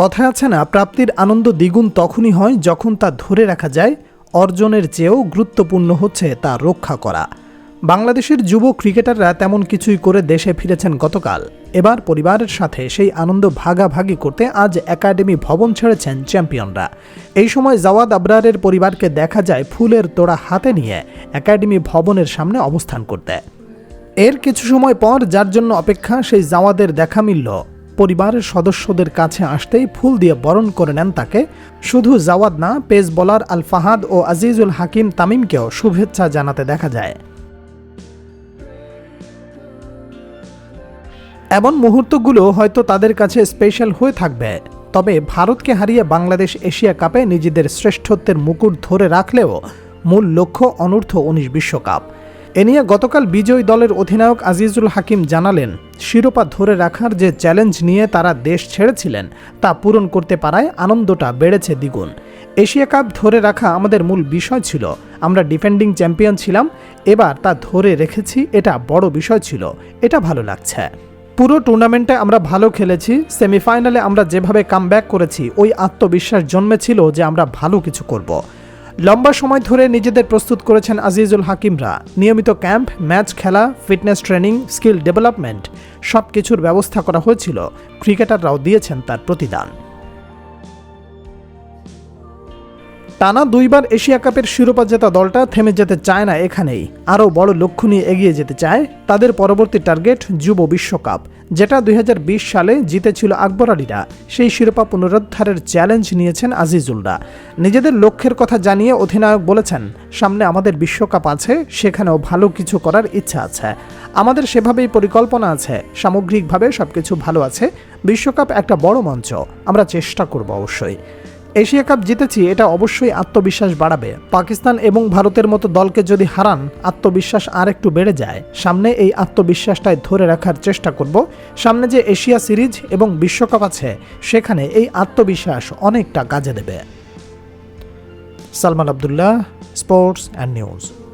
কথায় আছে না, প্রাপ্তির আনন্দ দ্বিগুণ তখনই হয় যখন তা ধরে রাখা যায়, অর্জনের চেয়েও গুরুত্বপূর্ণ হচ্ছে তা রক্ষা করা। বাংলাদেশের যুব ক্রিকেটাররা তেমন কিছুই করে দেশে ফিরেছেন গতকাল। এবার পরিবারের সাথে সেই আনন্দ ভাগাভাগি করতে আজ একাডেমি ভবন ছেড়েছেন চ্যাম্পিয়নরা। এই সময় জাওয়াদ আবরারের পরিবারকে দেখা যায় ফুলের তোড়া হাতে নিয়ে একাডেমি ভবনের সামনে অবস্থান করতে। এর কিছু সময় পর, যার জন্য অপেক্ষা, সেই জাওয়াদের দেখা মিলল। পরিবারের সদস্যদের কাছে আসতেই ফুল দিয়ে বরণ করে নেন তাকে। শুধু জাওয়াদ না, পেস বোলার আল ফাহাদ ও আজিজুল হাকিম তামিমকেও শুভেচ্ছা জানাতে দেখা যায়। এমন মুহূর্তগুলো হয়তো তাদের কাছে স্পেশাল হয়ে থাকবে, তবে ভারতকে হারিয়ে বাংলাদেশ এশিয়া কাপে নিজেদের শ্রেষ্ঠত্বের মুকুট ধরে রাখলেও মূল লক্ষ্য অনূর্ধ্ব উনিশ বিশ্বকাপ। এ নিয়ে গতকাল বিজয়ী দলের অধিনায়ক আজিজুল হাকিম জানালেন, শিরোপা ধরে রাখার যে চ্যালেঞ্জ নিয়ে তারা দেশ ছেড়েছিলেন, তা পূরণ করতে পারায় আনন্দটা বেড়েছে দ্বিগুণ। এশিয়া কাপ ধরে রাখা আমাদের মূল বিষয় ছিল, আমরা ডিফেন্ডিং চ্যাম্পিয়ন ছিলাম, এবার তা ধরে রেখেছি এটা বড় বিষয় ছিল, এটা ভালো লাগছে। পুরো টুর্নামেন্টে আমরা ভালো খেলেছি, সেমিফাইনালে আমরা যেভাবে কামব্যাক করেছি, ওই আত্মবিশ্বাস জন্মেছিল যে আমরা ভালো কিছু করব। লম্বা সময় ধরে নিজেদের প্রস্তুত করেছেন আজিজুল হাকিমরা। নিয়মিত ক্যাম্প, ম্যাচ খেলা, ফিটনেস ট্রেনিং, স্কিল ডেভেলপমেন্ট সব কিছুর ব্যবস্থা করা হয়েছিল। ক্রিকেটাররাও দিয়েছেন তার প্রতিদান। টানা দুইবার এশিয়া কাপের শিরোপা জেতা দলটা থেমে যেতে চায় না এখানেই। আরও বড় লক্ষ্য নিয়ে এগিয়ে যেতে চায় তাদের পরবর্তী টার্গেট যুব বিশ্বকাপ, যেটা দু হাজার বিশ সালে জিতেছিল আকবর আলীরা। সেই শিরোপা পুনরুদ্ধারের চ্যালেঞ্জ নিয়েছেন আজিজুলরা। নিজেদের লক্ষ্যের কথা জানিয়ে অধিনায়ক বলেছেন, সামনে আমাদের বিশ্বকাপ আছে, সেখানেও ভালো কিছু করার ইচ্ছা আছে। আমাদের সেভাবেই পরিকল্পনা আছে, সামগ্রিকভাবে সবকিছু ভালো আছে। বিশ্বকাপ একটা বড় মঞ্চ, আমরা চেষ্টা করব অবশ্যই। এশিয়া কাপ জিতেছি, এটা অবশ্যই আত্মবিশ্বাস বাড়াবে। পাকিস্তান এবং ভারতের মতো দলকে যদি হারান, আত্মবিশ্বাস আর একটু বেড়ে যায়। সামনে এই আত্মবিশ্বাসটাই ধরে রাখার চেষ্টা করব। সামনে যে এশিয়া সিরিজ এবং বিশ্বকাপ আছে, সেখানে এই আত্মবিশ্বাস অনেকটা কাজে দেবে। Salman Abdullah, sports and news.